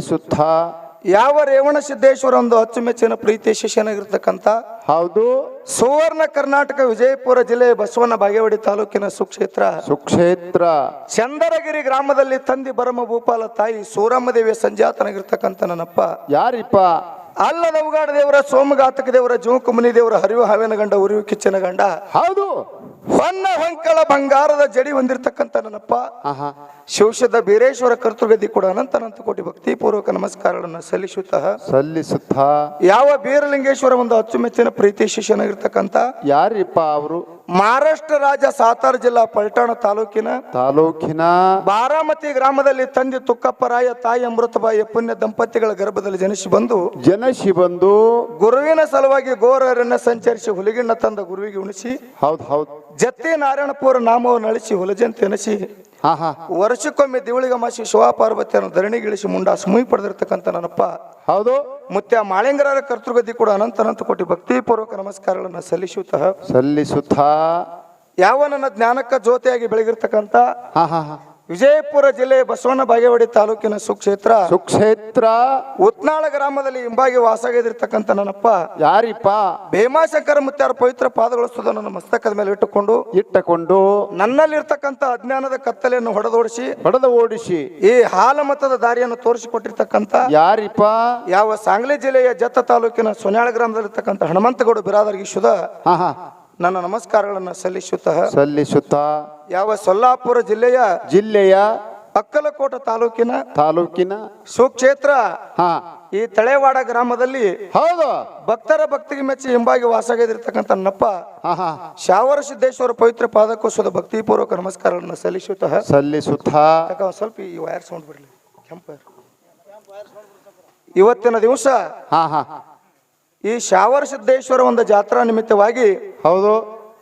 ಸಲ್ಲಿಸುತ್ತ ಯಾವ ರೇವಣ ಸಿದ್ದೇಶ್ವರ ಒಂದು ಅಚ್ಚುಮೆಚ್ಚಿನ ಪ್ರೀತಿ ಶಿಷ್ಯನಾಗಿರ್ತಕ್ಕಂಥ ಹೌದು. ಸುವರ್ಣ ಕರ್ನಾಟಕ ವಿಜಯಪುರ ಜಿಲ್ಲೆ ಬಸವನ ಬಾಗೇವಾಡಿ ತಾಲೂಕಿನ ಸುಕ್ಷೇತ್ರ. ಸುಕ್ಷೇತ್ರ. ಚಂದರಗಿರಿ ಗ್ರಾಮದಲ್ಲಿ ತಂದಿ ಬರಮ ಭೂಪಾಲ ತಾಯಿ ಸೂರಮ್ಮ ದೇವಿಯ ಸಂಜಾತನಾಗಿರ್ತಕ್ಕಂಥ ನನ್ನಪ್ಪ. ಯಾರಿಪ್ಪ? ಅಲ್ಲದ ಉಗಾಡ ದೇವರ ಸೋಮಘಾತಕ ದೇವರ ಜೋಕುಮುನಿ ದೇವರ ಹರಿವು ಹಾವಿನ ಗಂಡ ಉರಿವು ಕಿಚ್ಚನ ಗಂಡ ಹೌದು. ಹೊನ್ನ ಹೊಂಕಳ ಬಂಗಾರದ ಜಡಿ ಹೊಂದಿರತಕ್ಕಂಥ ನನ್ನಪ್ಪ. ಆಹಾ. ಶಿವಶದ ಬೀರೇಶ್ವರ ಕರ್ತೃಗದಿ ಕೂಡ ಅನಂತ ಅನಂತ ಕೋಟಿ ಭಕ್ತಿಪೂರ್ವಕ ನಮಸ್ಕಾರಗಳನ್ನು ಸಲ್ಲಿಸುತ್ತಾ. ಸಲ್ಲಿಸುತ್ತ. ಯಾವ ಬೀರಲಿಂಗೇಶ್ವರ ಒಂದು ಅಚ್ಚುಮೆಚ್ಚಿನ ಪ್ರೀತಿ ಶಿಷ್ಯನಾಗಿರ್ತಕ್ಕಂಥ. ಯಾರಿಪ್ಪ ಅವರು? ಮಹಾರಾಷ್ಟ್ರ ರಾಜ್ಯ ಸಾತಾರ ಜಿಲ್ಲಾ ಪಲ್ಟಾಣ ತಾಲೂಕಿನ. ತಾಲೂಕಿನ. ಬಾರಾಮತಿ ಗ್ರಾಮದಲ್ಲಿ ತಂದೆ ತುಕ್ಕಪ್ಪರಾಯ ತಾಯಿ ಅಮೃತಬಾಯಿ ಪುಣ್ಯ ದಂಪತಿಗಳ ಗರ್ಭದಲ್ಲಿ ಜನಿಸಿ ಬಂದು. ಜನಿಸಿ ಬಂದು. ಗುರುವಿನ ಸಲುವಾಗಿ ಗೋರರನ್ನ ಸಂಚರಿಸಿ ಹುಲಿಗಿಣ್ಣ ತಂದ ಗುರುವಿಗೆ ಉಣಿಸಿ. ಹೌದು ಹೌದು. ಜತ್ತಿ ನಾರಾಯಣಪುರ ನಾಮವನ್ನು ಅಳಿಸಿ ಹುಲಜಂತಿ ಎನಿಸಿ ಹಾ ಹಾ. ವರ್ಷಕ್ಕೊಮ್ಮೆ ದಿವಳಿಗಮಾಸಿ ಶಿವಪಾರ್ವತಿಯನ್ನು ಧರಣಿಗಿಳಿಸಿ ಮುಂಡಾ ಸುಮಿ ಪಡೆದಿರ್ತಕ್ಕಂಥ ನನ್ನಪ್ಪ. ಹೌದು. ಮುತ್ಯ ಮಾಳಿಂಗರ ಕರ್ತೃಗತಿ ಕೂಡ ಅನಂತ ಅನಂತ ಕೋಟಿ ಭಕ್ತಿಪೂರ್ವಕ ನಮಸ್ಕಾರಗಳನ್ನು ಸಲ್ಲಿಸುತ್ತಾ. ಸಲ್ಲಿಸುತ್ತ. ಯಾವ ನನ್ನ ಜ್ಞಾನಕ್ಕ ಜ್ಯೋತಿಯಾಗಿ ಬೆಳಗಿರ್ತಕ್ಕಂಥ ಹಾ ಹಾ ಹಾ. ವಿಜಯಪುರ ಜಿಲ್ಲೆ ಬಸವನ ಬಾಗೇವಾಡಿ ತಾಲೂಕಿನ ಸುಕ್ಷೇತ್ರ ಸುಕ್ಷೇತ್ರ ಉತ್ನಾಳ ಗ್ರಾಮದಲ್ಲಿ ಹಿಂಬಾಗಿ ವಾಸಗೈದಿರ್ತಕ್ಕಂತ ನನ್ನಪ್ಪ ಯಾರಿಪ್ಪ? ಭೀಮಾಶಂಕರ ಮುತ್ತಾರ ಪವಿತ್ರ ಪಾದಗಳು ಸುದ ನನ್ನ ಮಸ್ತಕದ ಮೇಲೆ ಇಟ್ಟುಕೊಂಡು ಇಟ್ಟುಕೊಂಡು ನನ್ನಲ್ಲಿರ್ತಕ್ಕಂಥ ಅಜ್ಞಾನದ ಕತ್ತಲೆಯನ್ನು ಹೊಡೆದೋಡಿಸಿ ಹೊಡೆದ ಓಡಿಸಿ ಈ ಹಾಲಮತದ ದಾರಿಯನ್ನು ತೋರಿಸಿಕೊಟ್ಟಿರ್ತಕ್ಕಂಥ ಯಾರಿಪ್ಪ? ಯಾವ ಸಾಂಗ್ಲಿ ಜಿಲ್ಲೆಯ ಜತ್ತ ತಾಲೂಕಿನ ಸೊನ್ಯಾಳ ಗ್ರಾಮದಲ್ಲಿರ್ತಕ್ಕಂಥ ಹನುಮಂತಗೌಡ ಬಿರಾದರ್ಗಿ ಹಾ ನನ್ನ ನಮಸ್ಕಾರಗಳನ್ನು ಸಲ್ಲಿಸುತ್ತಾ ಸಲ್ಲಿಸುತ್ತ ಯಾವ ಸೊಲ್ಲಾಪುರ ಜಿಲ್ಲೆಯ ಜಿಲ್ಲೆಯ ಅಕ್ಕಲಕೋಟ ತಾಲೂಕಿನ ತಾಲೂಕಿನ ಸುಕ್ಷೇತ್ರ ಹಾ. ಈ ತಳೆವಾಡ ಗ್ರಾಮದಲ್ಲಿ ಹೌದು. ಭಕ್ತರ ಭಕ್ತಿಗೆ ಮೆಚ್ಚಿ ಹಿಂಬಾಗಿ ವಾಸಗೈದಿರ್ತಕ್ಕಂಥ ನಪ್ಪ ಶಾವರ ಸಿದ್ದೇಶ್ವರ ಪವಿತ್ರ ಪಾದಕೋಶದ ಭಕ್ತಿಪೂರ್ವಕ ನಮಸ್ಕಾರಗಳನ್ನು ಸಲ್ಲಿಸುತ್ತಾ ಸಲ್ಲಿಸುತ್ತ. ಸ್ವಲ್ಪ ಈ ವೈರ್ ಸೌಂಡ್ ಬಿಡ್ಲಿ ಕೆಂಪ ಇವತ್ತಿನ ದಿವಸ ಈ ಶಾವರ ಸಿದ್ದೇಶ್ವರ ಒಂದು ಜಾತ್ರಾ ನಿಮಿತ್ತವಾಗಿ ಹೌದು.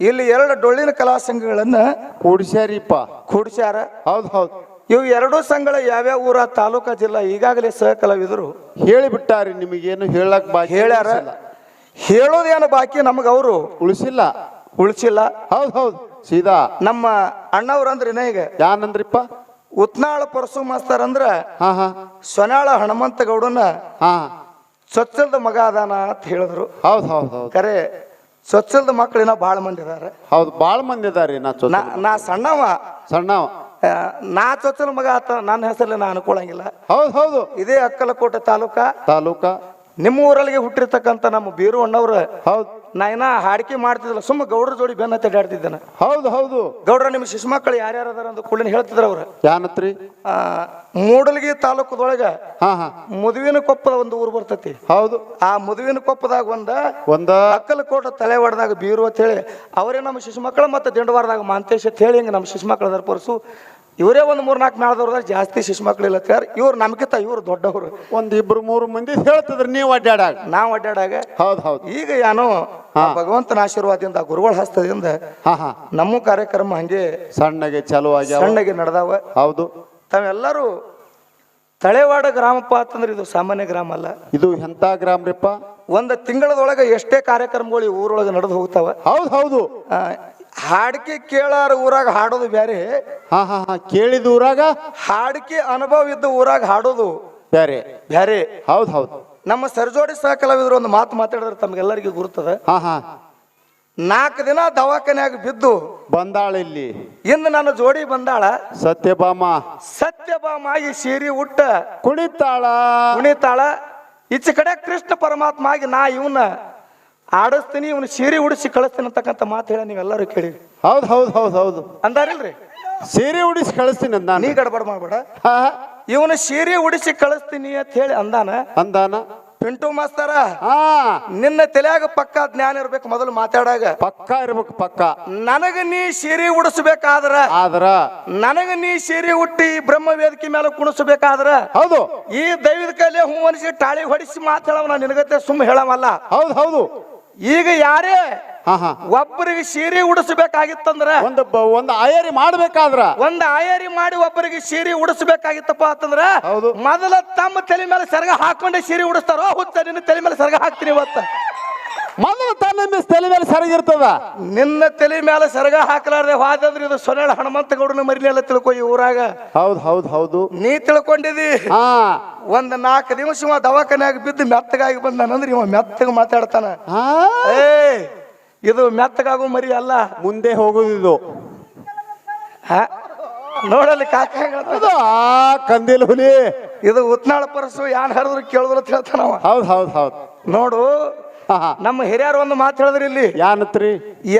ಇಲ್ಲಿ ಎರಡು ಡೊಳ್ಳಿನ ಕಲಾ ಸಂಘಗಳನ್ನ ಕೂಡಿಸ್ಯಾರಿಪ್ಪ. ಕೂಡಿಸ್ಯಾರ. ಹೌದು ಹೌದು. ಇವು ಎರಡೂ ಸಂಘಗಳ ಯಾವ್ಯಾವ ಊರ ತಾಲೂಕಾ ಜಿಲ್ಲಾ ಈಗಾಗಲೇ ಸಹ ಕಲಾವಿದರು ಹೇಳಿಬಿಟ್ಟಾರಿ ನಿಮಗೇನು ಹೇಳಕ್ ಬಾಕಿ ಹೇಳ್ಯಾರ. ಹೇಳೋದೇನು ಬಾಕಿ ನಮಗೆ ಅವರು? ಉಳಿಸಿಲ್ಲ. ಉಳಿಸಿಲ್ಲ. ಹೌದು ಹೌದು. ಸೀದಾ. ನಮ್ಮ ಅಣ್ಣವ್ರ ಅಂದ್ರೆ ಈಗ. ಯಾನಂದ್ರಿಪ್ಪ? ಉತ್ನಾಳ ಪರಸು ಮಾಸ್ತರ್ ಅಂದ್ರ ಹಾ ಹಾ. ಸೊನಾಳ ಹನುಮಂತ ಗೌಡನ ಹಾ. ಚೊಚ್ಚಲ್ದ ಮಗ ಅದಾನ ಅಂತ ಹೇಳಿದ್ರು. ಹೌದು ಹೌದು ಹೌದು. ಕರೆ ಚೊಚ್ಚಲ್ದ ಮಕ್ಕಳಿನ ಭಾಳ ಮಂದಿ ಇದಾರೆ ಹೌದು ಭಾಳ ಮಂದಿ ಇದಾರೆ ನಾ ಸಣ್ಣವ ನಾ ನಾ ಸಣ್ಣವ. ಸಣ್ಣ ಆ, ನಾ ಚೊಚ್ಚಲ ಮಗ ಆತ ನನ್ನ ಹೆಸರಲ್ಲಿ ನಾ ಅನ್ಕೊಳಂಗಿಲ್ಲ ಹೌದು ಹೌದು. ಇದೇ ಅಕ್ಕಲಕೋಟೆ ತಾಲೂಕ. ತಾಲೂಕ. ನಿಮ್ಮ ಊರಲ್ಲಿಗೆ ಹುಟ್ಟಿರ್ತಕ್ಕಂಥ ನಮ್ಮ ಬೀರು ಅಣ್ಣವ್ರ ಹೌದು. ನಾ ಇನ್ನ ಹಾಡಿಕೆ ಮಾಡ್ತಿದ್ದಿಲ್ಲ ಸುಮ್ಮ ಗೌಡ್ರ ಜೋಡಿ ಬೆನ್ನ ತೆಡಾಡ್ತಿದ್ದಾನೆ ಹೌದು ಹೌದು. ಗೌಡ್ರ ನಿಮ್ಮ ಶಿಶುಮಕ್ಕಳು ಯಾರ್ಯಾರು ಅದಾರ ಅಂತ ಕೂಡಲೇ ಹೇಳ್ತಿದ್ರು ಅವ್ರು. ಯಾನತ್ರಿ? ಆ, ಮೂಡಲಗಿ ತಾಲೂಕದೊಳಗ ಹಾ ಹಾ. ಮುದುವಿನ ಕೊಪ್ಪದ ಒಂದು ಊರು ಬರ್ತೈತಿ. ಹೌದು. ಆ ಮದುವಿನ ಕೊಪ್ಪದಾಗ ಒಂದ ಒಂದ. ಅಕ್ಕಲಕೋಟ ತಲೆ ಹೊಡೆದಾಗ ಬೀರು ಅಂತ ಹೇಳಿ ಅವರೇ ನಮ್ಮ ಶಿಶು ಮಕ್ಕಳು ಮತ್ತು ದಿಂಡವಾರದಾಗ ಮಾಂತೇಶ್ ಅಂತ ಹೇಳಿ ಹಿಂಗೆ ನಮ್ಮ ಶಿಶುಮಕ್ಕಳು ಅದರ ಪರ್ಸು. ಇವರೇ ಒಂದು ಮೂರ್ ನಾಲ್ಕು ಮೇಳದವ್ರದಾಗ ಜಾಸ್ತಿ ಶಿಶುಮಕ್ಕಳು ಇಲ್ಲ ಅಂತ ಇವ್ರು ನಮ್ಗಿಂತ ಇವ್ರು ದೊಡ್ಡವರು. ಒಂದ್ ಇಬ್ರು ಮೂರು ಮಂದಿ ಹೇಳ್ತಿದ್ರು ನೀವು ಅಡ್ಡಾಡಾಗ ನಾವು ಅಡ್ಡಾಡಾಗ ಹೌದು ಹೌದು. ಈಗ ಏನು ಆ ಭಗವಂತನ ಆಶೀರ್ವಾದದಿಂದ ಗುರುಗಳ ಹಸ್ತದಿಂದ ಹಾ ಹಾ. ನಮ್ಮ ಕಾರ್ಯಕ್ರಮ ಹಂಗೆ ಸಣ್ಣಗೆ ಚಲೋ ಆಗಿ ಸಣ್ಣಗೆ ನಡೆದಾವ. ಹೌದು. ತಾವೆಲ್ಲರೂ ತಳೆವಾಡ ಗ್ರಾಮಪ್ಪ ಅಂತಂದ್ರೆ ಇದು ಸಾಮಾನ್ಯ ಗ್ರಾಮ ಅಲ್ಲ. ಇದು ಎಂತ ಗ್ರಾಮ್ರಿಪ್ಪ ಒಂದು ತಿಂಗಳದೊಳಗೆ ಎಷ್ಟೇ ಕಾರ್ಯಕ್ರಮಗಳು ಈ ಊರೊಳಗೆ ನಡೆದು ಹೋಗ್ತಾವ. ಹೌದು ಹೌದು. ಹಾಡಿಕೆ ಕೇಳಾರ ಊರಾಗ ಹಾಡೋದು ಬ್ಯಾರೆ. ಹಾ ಹಾ ಹಾ ಕೇಳಿದ ಊರಾಗ ಹಾಡಿಕೆ ಅನುಭವ ಇದ್ದ ಊರಾಗ ಹಾಡೋದು ಬ್ಯಾರೆ. ಬ್ಯಾರೆ. ಹೌದ್ ಹೌದು. ನಮ್ಮ ಸರ್ಜೋಡಿ ಸಹ ಕಲಾವಿದರು ಒಂದು ಮಾತು ಮಾತಾಡಿದ್ರೆ ತಮ್ಗೆಲ್ಲರಿಗೂ ಗುರುತದ. ಹಾ ಹಾ. ನಾಲ್ಕು ದಿನ ದವಾಖಾನೆಯಾಗ ಬಿದ್ದು ಬಂದಾಳ ಇಲ್ಲಿ. ಇನ್ನು ನನ್ನ ಜೋಡಿ ಬಂದಾಳ. ಸತ್ಯಭಾಮ. ಸತ್ಯಭಾಮಾಗಿ ಸೀರಿ ಉಟ್ಟ ಕುಣಿತಾಳ. ಕುಣಿತಾಳ. ಈಚೆ ಕಡೆ ಕೃಷ್ಣ ಪರಮಾತ್ಮ ಆಗಿ ನಾ ಇವನ್ನ ಆಡಿಸ್ತೀನಿ ಇವನು ಸೀರೆ ಉಡಿಸಿ ಕಳಿಸ್ತೀನಿ ಅಂತಕ್ಕಂಥ ಮಾತು ಹೇಳ ನೀವೆಲ್ಲರೂ ಕೇಳಿ. ಹೌದು ಹೌದು ಹೌದು ಹೌದು. ಅಂದಾರಿಲ್ರಿ? ಸೀರೆ ಉಡಿಸಿ ಕಳಿಸ್ತೀನಿ ಅಂದ ನೀ ನಾನು ಗಡಬಡ ಮಾಡ್ಬೇಡ. ಇವನು ಸೀರೆ ಉಡಿಸಿ ಕಳಿಸ್ತೀನಿ ಅಂತ ಹೇಳಿ ಅಂದಾನ. ಅಂದಾನ. ಪಿಂಟು ಮಾಸ್ತರ ನಿನ್ನ ತಲೆಯಾಗ ಪಕ್ಕ ಜ್ಞಾನ ಇರ್ಬೇಕು ಮೊದಲು ಮಾತಾಡಾಗ. ಪಕ್ಕ ಇರ್ಬೇಕು ಪಕ್ಕ. ನನಗ ನೀ ಸೀರೆ ಉಡಿಸ್ಬೇಕಾದ್ರ ಆದ್ರ? ನನಗ ನೀ ಸೀರೆ ಹುಟ್ಟಿ ಬ್ರಹ್ಮ ವೇದಿಕೆ ಮೇಲೆ ಕುಣಿಸ್ಬೇಕಾದ್ರ ಹೌದು. ಈ ದೈವದ ಕಲೆ ಹೂ ಅನಿಸಿ ಟಾಳಿ ಹೊಡಿಸಿ ಮಾತಾಡವ ನಾ ನಿನಗತ್ತೆ ಸುಮ್ಮ ಹೇಳವಲ್ಲ. ಹೌದು ಹೌದು. ಈಗ ಯಾರೇ ಹಾ ಹಾ. ಒಬ್ಬರಿಗೆ ಸೀರೆ ಉಡಿಸ್ಬೇಕಾಗಿತ್ತಂದ್ರ ಒಂದು ಬ- ಒಂದು ಆಯರಿ ಮಾಡ್ಬೇಕಾದ್ರ? ಒಂದು ಆಯರಿ ಮಾಡಿ ಒಬ್ಬರಿಗೆ ಸೀರೆ ಉಡಿಸ್ಬೇಕಾಗಿತ್ತಪ್ಪ ಅಂತಂದ್ರ ಹೌದು. ಮೊದಲ ತಮ್ಮ ತಲೆ ಮೇಲೆ ಸರಗ ಹಾಕೊಂಡೆ ಸೀರೆ ಉಡಿಸ್ತಾರೋ ಹುಚ್ಚ ನಿನ್ನ ತಲೆ ಮೇಲೆ ಸರಗ ಹಾಕ್ತೀನಿ ಇವತ್ತ. ಮೊದಲು ತನ್ನ ಮಿಸ್ ತಲೆ ಮೇಲೆ ಸರಿಗಿರ್ತದ ನಿನ್ನ ತಲೆ ಮೇಲೆ ಸರಗ ಹಾಕಲಾರ್ದೆ ಹೋದಂದ್ರೆ ಇದು ಸೊನಾಳ ಹನುಮಂತ ಗೌಡನ ಮರಿಲೆಲ್ಲ ತಿಳ್ಕೊ ಈ ಊರಾಗ. ಹೌದ್ ಹೌದ್ ಹೌದು. ನೀ ತಿಳ್ಕೊಂಡಿದಿ? ಹಾ. ಒಂದ್ ನಾಲ್ಕು ದಿವಸ ಇವ ದವಾಖಾನ್ಯಾಗ ಬಿದ್ದು ಮೆತ್ತಗಾಗಿ ಬಂದಾನಂದ್ರೆ ಇವ ಮೆತ್ತಗ ಮಾತಾಡ್ತಾನ. ಹಾ. ಏ ಇದು ಮೆತ್ತಗಾಗೋ ಮರಿ ಅಲ್ಲ. ಮುಂದೆ ಹೋಗುದಿದು ಹ? ನೋಡಲ್ಲಿ ಕಾಕ ಹೆಂಗ್ ಹೇಳ್ತಾನ? ಅದು ಆ ಕಂದಿಲ್ ಹುಲಿ. ಇದು ಉತ್ನಾಳ ಪರಸು ಯಾನ್ ಹರಿದ್ರು ಕೇಳಿದ್ರು ಅಂತ ಹೇಳ್ತಾನವ. ಹೌದ್ ಹೌದ್ ಹೌದ್. ನೋಡು ನಮ್ಮ ಹಿರಿಯರು ಒಂದು ಮಾತು ಹೇಳಿದ್ರಿ ಇಲ್ಲಿ. ಯಾನತ್ರಿ?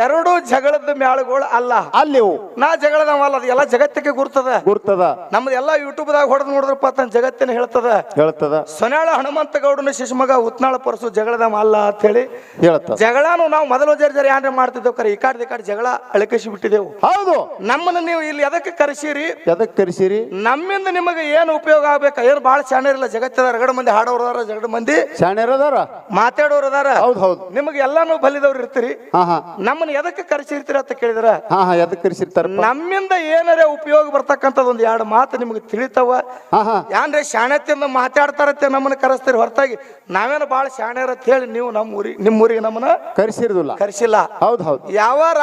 ಎರಡು ಜಗಳದ ಮ್ಯಾಳುಗಳು ಅಲ್ಲ. ಅಲ್ಲಿ ನಾ ಜಗಳದವಲ್ಲ ಅದು ಎಲ್ಲ ಜಗತ್ತಿಗೆ ಗುರ್ತದ. ಗುರ್ತದ. ನಮ್ದು ಎಲ್ಲ ಯೂಟ್ಯೂಬ್ದಾಗ ಹೊಡೆದ್ ನೋಡಿದ್ರಪ್ಪ ತನ್ನ ಜಗತ್ತಿನ ಹೇಳ್ತದ. ಹೇಳ್ತದ. ಸೊನಾಳ ಹನುಮಂತ ಗೌಡನ ಶಿಶುಮಗ ಉತ್ನಾಳ ಪರಸು ಜಗಳದವ ಅಲ್ಲ ಅಂತ ಹೇಳಿ ಹೇಳ್ತದ. ಜಗಳನು ನಾವು ಮೊದಲು ಜರಿ ಜರಿ ಏನ್ರ ಮಾಡ್ತಿದ್ದೇವೆ ಕರೆ ಈ ಕಾಡ್ ಈ ಕಾಡ್ ಜಗಳ ಅಳಕಿಸಿ ಬಿಟ್ಟಿದೆವು ಹೌದು. ನಮ್ಮನ್ನು ನೀವು ಇಲ್ಲಿ ಎದಕ್ಕೆ ಕರೆಸಿರಿ? ಎದಕ್ಕೆ ಕರೆಸಿರಿ? ನಮ್ಮಿಂದ ನಿಮಗೆ ಏನು ಉಪಯೋಗ ಆಗ್ಬೇಕು? ಏನು ಭಾಳ ಶಾಣ್ಯರಿಲ್ಲ ಜಗತ್ತದ ರಗಡ ಮಂದಿ ಹಾಡೋರು ಅದಾರ ಜಗಡ ಮಂದಿ. ಶಾಣ್ಯರದಾರ ಮಾತಾಡೋರು ಅದಾರ. ಹೌದ್ ಹೌದು. ನಿಮಗೆ ಎಲ್ಲಾನು ಬಲಿದವ್ರು ಇರ್ತೀರಿ. ಹಾ ಹಾ. ನಮ್ಮನ್ನ ಎದಕ್ಕೆ ಕರೆಸಿರ್ತೀರ ಅಂತ ಕೇಳಿದ್ರ? ಹಾ ಹಾ ಎದಕ್ ಕರೆಸಿರ್ತಾರಪ್ಪ? ನಮ್ಮಿಂದ ಏನಾರ ಉಪಯೋಗ ಬರ್ತಕ್ಕಂಥದ್ದು ಒಂದು ಎರಡು ಮಾತು ನಿಮಗೆ ತಿಳಿತಾವ. ಹಾ ಹಾ. ಯಾನ್ರೆ ಶಾಣೆತಿಂದ ಮಾತಾಡ್ತಾರತ್ತೆ ನಮ್ಮನ್ನ ಕರೆಸ್ತೀರಿ? ಹೊರತಾಗಿ ನಾವೇನು ಭಾಳ ಶಾಣ್ಯರ ಅಂತ ಹೇಳಿ ನೀವು ನಮ್ಮ ಊರಿಗೆ ನಿಮ್ಮ ಊರಿಗೆ ನಮ್ಮನ್ನ ಕರೆಸಿರುದಿಲ್ಲ. ಕರೆಸಿಲ್ಲ. ಹೌದು ಹೌದು. ಯಾವಾರ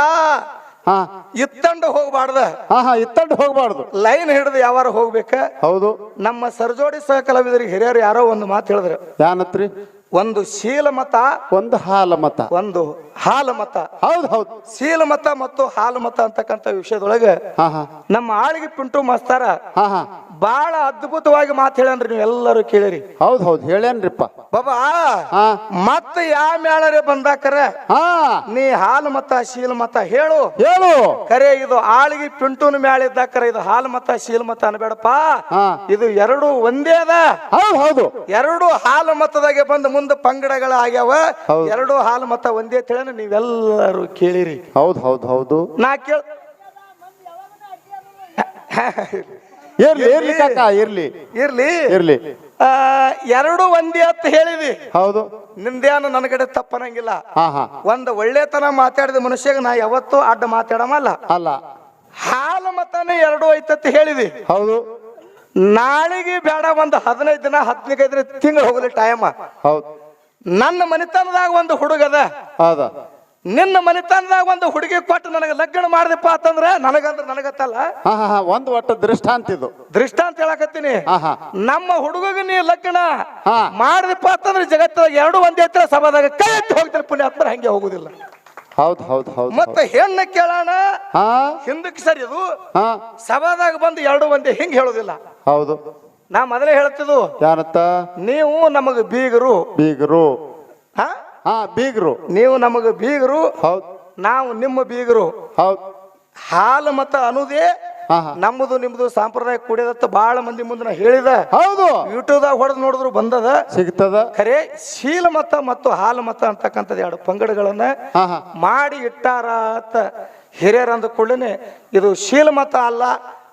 ಹಾ. ಇತ್ತಂಡು ಹೋಗ್ಬಾರ್ದ. ಹಾ ಹಾ ಇತ್ತಂಡು ಹೋಗ್ಬಾರ್ದು. ಲೈನ್ ಹಿಡಿದು ಯಾವಾರ ಹೋಗ್ಬೇಕ? ಹೌದು. ನಮ್ಮ ಸರ್ಜೋಡಿ ಸಹ ಕಲಾವಿದರಿಗೆ ಹಿರಿಯರು ಯಾರೋ ಒಂದು ಮಾತು ಹೇಳಿದ್ರು. ಯಾನತ್ರಿ? ಒಂದು ಶೀಲ ಮತ ಒಂದು ಹಾಲ ಮತ ಒಂದು ಹಾಲ ಮತ ಹೌದು ಹೌದು. ಶೀಲ ಮತ ಮತ್ತು ಹಾಲು ಮತ ಅಂತಕ್ಕಂಥ ವಿಷಯದೊಳಗೆ ನಮ್ಮ ಆಳಿಗೆ ಪಿಂಟು ಮಾಸ್ತಾರ ಹಾ ಹಾ. ಬಹಳ ಅದ್ಭುತವಾಗಿ ಮಾತು ಹೇಳ್ಯಾನ್ರಿ ನೀವು ಎಲ್ಲರೂ ಕೇಳಿರಿ. ಹೌದ್ ಹೌದ್ ಹೇಳೇನ್ರಿಪ್ಪ. ಬಾಬಾ ಹಾ. ಮತ್ತೆ ಯಾವ ಮೇಳರೆ ಬಂದಾಕರ? ಹಾ. ನೀ ಹಾಲು ಮತ ಶೀಲ್ ಮತ ಹೇಳು. ಹೇಳು. ಕರೆ ಇದು ಆಳಿಗೆ ಪಿಂಟುನ ಮ್ಯಾಳ ಇದ್ದಾಕರ ಇದು ಹಾಲು ಮತ ಶೀಲ್ ಮತ ಅನ್ಬೇಡಪ್ಪ. ಹಾ. ಇದು ಎರಡು ಒಂದೇ ಅದ. ಹೌದ್ ಹೌದು. ಎರಡು ಹಾಲು ಮತದಾಗೆ ಬಂದು ಮುಂದೆ ಪಂಗಡಗಳ ಆಗ್ಯಾವ. ಹೌದು. ಎರಡು ಹಾಲು ಮತ ಒಂದೇ ತಿಳ ನೀವೆಲ್ಲರೂ ಕೇಳಿರಿ. ಹೌದ್ ಹೌದ್ ಹೌದು. ನಾ ಕೇಳ ಇರ್ಲಿ ಇರ್ಲಿ ಕಾಕ ಇರ್ಲಿ ಇರ್ಲಿ ಇರ್ಲಿ ಆ, ಎರಡು ಒಂದೇ ಅಂತ ಹೇಳಿದಿ. ಹೌದು. ನಿಂದೇನು ನನ್ನ ಕಡೆ ತಪ್ಪನಂಗಿಲ್ಲ. ಹಾ ಹಾ. ಒಂದು ಒಳ್ಳೆತನ ಮಾತಾಡಿದ ಮನುಷ್ಯಗೆ ನಾ ಯಾವತ್ತೂ ಅಡ್ಡ ಮಾತಾಡಮಲ್ಲ. ಅಲ್ಲ. ಹಾಲು ಮತನೇ ಎರಡು ಐತತ್ ಹೇಳಿದಿ. ಹೌದು. ನಾಳಿಗೆ ಬೇಡ ಒಂದು ಹದಿನೈದು ದಿನ ಹದಿನೈದು ದಿನ ತಿಂಗಳು ಹೋಗಲಿ ಟೈಮ ಹೌದು. ನನ್ನ ಮನೆತನದಾಗ ಒಂದು ಹುಡುಗದ. ಹೌದ. ನಿನ್ನ ಮನೆತನದಾಗ ಒಂದು ಹುಡುಗಿ ಕೊಟ್ಟು ನನಗೆ ಲಗ್ನ ಮಾಡಿದಪ್ಪ ಅಂತಂದ್ರೆ ನನಗಂದ್ರೆ ನನಗತ್ತಲ್ಲ. ಹಾ ಹಾ ಹಾ ಒಂದು ಒಟ್ಟ ದೃಷ್ಟಾಂತ ಇದು. ದೃಷ್ಟಾಂತ ಹೇಳಕತ್ತೀನಿ. ಹಾ ಹಾ. ನಮ್ಮ ಹುಡುಗಗ ನೀ ಲಗ್ನ ಹಾ. ಮಾಡಿದಪ್ಪ ಅಂತಂದ್ರೆ ಜಗತ್ತದಾಗ ಎರಡು ಒಂದೇ ಹತ್ರ ಸಭಾದಾಗ ಕೈ ಎತ್ತಿ ಹೋಗ್ತಾರೆ ಪುಣ್ಯಾತ್ಮರ ಹಂಗೆ ಹೋಗುದಿಲ್ಲ. ಹೌದ್ ಹೌದ್ ಹೌದ್ ಮತ್ತೆ ಹೆಣ್ಣ ಕೇಳೋಣ. ಹಾ. ಹಿಂದಕ್ಕೆ ಸರಿ ಇದು ಹಾ. ಸಭಾದಾಗ ಬಂದು ಎರಡು ಒಂದೇ ಹಿಂಗ್ ಹೇಳೋದಿಲ್ಲ. ಹೌದು. ನಾ ಮೊದಲೇ ಹೇಳ್ತಿದ್ದು ಯಾರತ್ತ? ನೀವು ನಮಗ ಬೀಗರು. ಬೀಗರು. ಹಾ? ಹಾ ಬೀಗರು. ನೀವು ನಮಗೆ ಬೀಗರು ಹೌದು. ನಾವು ನಿಮ್ಮ ಬೀಗರು. ಹೌದು. ಹಾಲು ಮತ ಅನ್ನೋದೇ ಹಾ ಹಾ. ನಮ್ಮದು ನಿಮ್ದು ಸಾಂಪ್ರದಾಯ ಕುಡಿಯದತ್ತ ಬಹಳ ಮಂದಿ ಮುಂದೆ ನಾ ಹೇಳಿದ. ಹೌದು. ಯೂಟ್ಯೂಬ್ದಾಗ ಹೊಡೆದು ನೋಡಿದ್ರು ಬಂದದ. ಸಿಗ್ತದ. ಖರೆ ಶೀಲ ಮತ ಮತ್ತು ಹಾಲು ಮತ ಅಂತಕ್ಕಂಥದ್ದು ಎರಡು ಪಂಗಡಗಳನ್ನ ಹಾ ಹಾ. ಮಾಡಿ ಇಟ್ಟಾರ ಅಂತ ಹಿರಿಯರು ಅಂದ ಕೂಡಲೇ ಇದು ಶೀಲ ಮತ ಅಲ್ಲ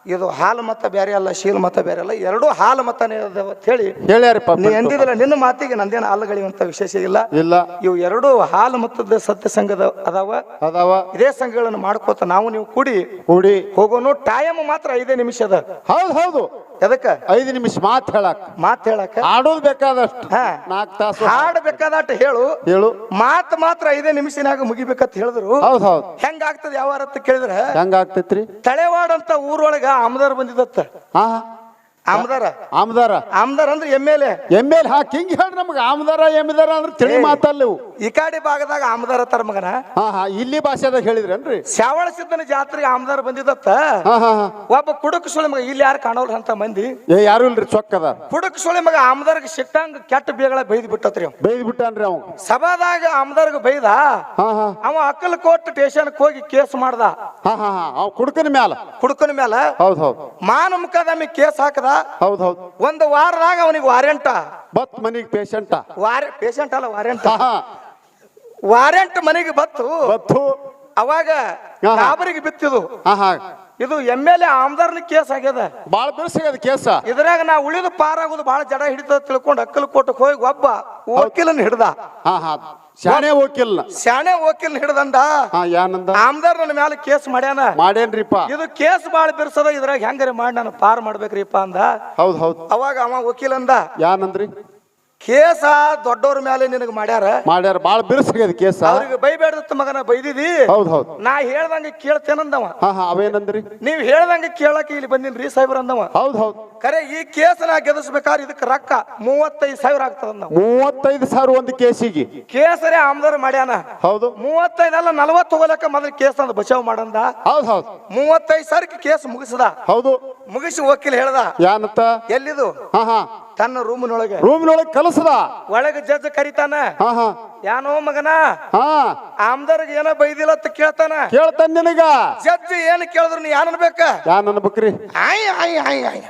ಇದು ಹಾಲು ಮತ ಬೇರೆ ಅಲ್ಲ ಶೀಲ್ ಮತ ಬೇರೆ ಅಲ್ಲ ಎರಡೂ ಹಾಲು ಮತನೇ ಅದಾವ ಅಂತ ಹೇಳಿ. ಹೇಳ್ಯಾರಪ್ಪ ನೀ ಎಂದಿದಿಲ್ಲ ನಿನ್ನ ಮಾತಿಗೆ ನಂದೇನು ಅಂತ ವಿಶೇಷ ಇಲ್ಲ. ಇಲ್ಲ. ಇವು ಎರಡು ಹಾಲು ಮತದ ಸತ್ಯ ಸಂಘದ ಅದಾವ. ಅದಾವ. ಇದೇ ಸಂಘಗಳನ್ನು ಮಾಡ್ಕೋತ ನಾವು ನೀವು ಕೂಡಿ ಕೂಡಿ. ಹೋಗೋನು ಟೈಮ್ ಮಾತ್ರ ಐದೇ ನಿಮಿಷ ಅದ ಹೌದ್ ಹೌದು. ಎದಕ್ಕ? ಐದು ನಿಮಿಷ ಮಾತ್ ಹೇಳಕ್. ಮಾತು ಹೇಳಕ? ಆಡೋದ್ ಬೇಕಾದಷ್ಟು ಹಾ. ನಾಲ್ಕು ತಾಸು ಹಾಡ್ ಹೇಳು. ಹೇಳು. ಮಾತು ಮಾತ್ರ ಐದೇ ನಿಮಿಷನಾಗ ಮುಗಿಬೇಕಂತ ಹೇಳಿದ್ರು. ಹೌದ್ ಹೌದ್. ಹೆಂಗಾಗ್ತದೆ ಯಾವ ಅಂತ ಕೇಳಿದ್ರೆ? ಹೆಂಗಾಗ್ತೈತ್ರಿ? ತಳೆವಾಡಂತ ತಳೆವಾಡ ಅಂತ ಊರೊಳಗ ಆಮದಾರ್ ಬಂದಿದತ್ತ. ಹಾ. ಆಮದಾರ. ಆಮದಾರ. ಆಮದಾರ್ ಅಂದ್ರೆ M L A. M L ಹಾಕಿ ಹಿಂಗ್ ಹೇಳ್ರಿ ನಮ್ಗೆ. ಆಮದಾರ ಎಮ್ದಾರ ಅಂದ್ರೆ ತಿಳಿ ಮಾತಲ್ಲ ಇವು. ಈ ಕಡೆ ಭಾಗದಾಗ ಆಮದಾರ ತರ ಮಗನ? ಹಾ ಹಾ ಇಲ್ಲಿ ಭಾಷೆದಾಗ ಹೇಳಿದ್ರೇನ್ರಿ? ಶ್ಯಾವಳ ಸಿದ್ದನ ಜಾತ್ರೆಗೆ ಆಮದಾರ ಬಂದಿದತ್ತ ಹಾ ಹಾ ಹಾ. ಒಬ್ಬ ಕುಡುಕ ಸುಳಿ ಮಗ ಇಲ್ಲಿ ಯಾರು ಕಾಣೋಲ್ಲ ಅಂತ ಮಂದಿ? ಏ ಯಾರು ಇಲ್ರಿ ಚೊಕ್ಕದ ಕುಡುಕ ಸುಳಿ ಮಗ ಆಮದಾರ್ಗೆ ಸಿಟ್ಟಂಗ ಕೆಟ್ಟ ಬೇಗಳ ಬೈದ್ ಬಿಟ್ಟತ್ರಿ ಅವ್ ಬೈದ್ ಬಿಟ್ಟಾನ್ರಿ ಅವ ಸಭಾದಾಗ ಆಮದಾರ್ಗ ಬೈದ? ಹಾ ಹಾ. ಅವ ಅಕ್ಕಲಕೋಟ್ ಸ್ಟೇಷನ್ಗೆ ಹೋಗಿ ಕೇಸ್ ಮಾಡ್ದ. ಹಾ ಹಾ ಹಾ. ಅವ್ ಕುಡ್ಕನ ಮ್ಯಾಲ. ಕುಡುಕನ ಮ್ಯಾಲ? ಹೌದ್ ಹೌದ್. ಮಾನ ಮುಖದ ಕೇಸ್ ಹಾಕದ? ಹೌದ್ ಹೌದ್. ಒಂದು ವಾರದಾಗ ಅವನಿಗೆ ವಾರೆಂಟ. ಬತ್ ಮನಿಗ್ ಪೇಷಂಟ. ವಾರ ಪೇಷಂಟ್ ಅಲ್ಲ ವಾರೆಂಟ್. ವಾರೆಂಟ್ ಮನೆಗೆ ಬತ್ತು. ಬತ್ತು. ಅವಾಗ ಹಾ. ಗಾಬರಿಗೆ ಬಿತ್ತಿದು. ಹಾ ಹಾ ಇದು ಎಂ ಎಲ್ ಎ ಆಮದಾರ್ನ ಕೇಸ್ ಆಗ್ಯದ. ಬಾಳ ಬಿರ್ಸಿಗದ ಕೇಸ. ಇದ್ರಾಗ ನಾ ಉಳಿದು ಪಾರಾಗೋದು ಬಹಳ ಜಡ ಹಿಡಿತದ ತಿಳ್ಕೊಂಡು ಅಕ್ಕಲಕೋಟಕ್ಕೆ ಹೋಗಿ ಒಬ್ಬ ವಕೀಲನ್ ಹಿಡ್ದ. ಹಾ ಹಾ ಶಾಣೆ ಹೋಗಿಲ್ಲ ಶಾಣೆ ಹೋಗಿಲ್ಲ ಹಿಡ್ದಂದ? ಹಾ ಯಾನಂದ? ಆಮದಾರ್ ನನ್ನ ಮ್ಯಾಲ ಕೇಸ್ ಮಾಡ್ಯಾನ. ಮಾಡೇನ್ರಿಪ್ಪ ಇದು ಕೇಸ್ ಬಾಳ ಬಿರ್ಸದ ಇದ್ರಾಗ ಹೆಂಗಾರೆ ಮಾಡಿ ನಾನು ಪಾರ್ ಮಾಡ್ಬೇಕ್ರಿಪ್ಪ ಅಂದ. ಹೌದ್ ಹೌದ್. ಅವಾಗ ಅವ ವಕೀಲ್ ಅಂದ. ಯಾನಂದ್ರಿ? ಕೇಸ ದೊಡ್ಡವ್ರ ಮೇಲೆ ನಿನಗೆ ಮಾಡ್ಯಾರ? ಮಾಡ್ಯಾರ. ಬಾಳ ಬಿರುಸ್ರಿ ಕೇಸ. ಅವ್ರಿಗೆ ಬೈಬೇಡತ್ತ ಮಗನ ಬೈದಿದಿ? ಹೌದ್ ಹೌದ್. ನಾ ಹೇಳ್ದಂಗೆ ಕೇಳ್ತೇನಂದವ. ಹಾ ಹಾ ಅವೇನಂದ್ರಿ? ನೀವ್ ಹೇಳ್ದಂಗೆ ಕೇಳಕ್ ಇಲ್ಲಿ ಬಂದಿನ್ರಿ ಸಾಹೇಬ್ರ ಅಂದವ. ಹೌದ್ ಹೌದ್. ಖರೆ ಈ ಕೇಸ್ ನಾ ಗೆದಿಸ್ಬೇಕಾದ್ರೆ ಇದಕ್ಕೆ ರೊಕ್ಕ ಮೂವತ್ತೈದು ಸಾವಿರ ಆಗ್ತದ ಮೂವತ್ತೈದು ಸಾವಿರ ಒಂದು ಕೇಸಿಗೆ. ಕೇಸರೇ ಆಮದಾರ ಮಾಡ್ಯಾನ. ಹೌದು. ಮೂವತ್ತೈದಲ್ಲ ನಲವತ್ತು ಹೋಗಲಕ್ಕ ಮೊದಲು ಕೇಸ್ ಅಂದ ಬಚಾವ್ ಮಾಡಂದ. ಹೌದ್ ಹೌದ್. ಮೂವತ್ತೈದು ಸಾವಿರಕ್ಕೆ ಕೇಸ್ ಮುಗಿಸದ. ಹೌದು. ಮುಗಿಸಿ ವಕೀಲ್ ಹೇಳ್ದ. ಯಾನತ್ತ ಎಲ್ಲಿದು? ಹಾ ಹಾ. ತನ್ನ ರೂಮ್ನೊಳಗೆ. ರೂಮಿನೊಳಗೆ ಕಲಸದ. ಒಳಗೆ ಜಜ್ ಕರಿತಾನ. ಹಾ ಹಾ. ಯಾನೋ ಮಗನ? ಹಾ. ಆಮದಾರಿಗೆ ಏನೋ ಬೈದಿಲ್ಲ ಅಂತ ಕೇಳ್ತಾನ. ಕೇಳ್ತಾನ ನಿನಗ. ಜಜ್ ಏನ್ ಕೇಳಿದ್ರು ನೀ ಯಾನ್ ಅನ್ಬೇಕ? ಯಾನ್ ಅನ್ಬೇಕ್ರಿ? ಆಯ್ ಆಯ್ ಆಯ್ ಆಯ್.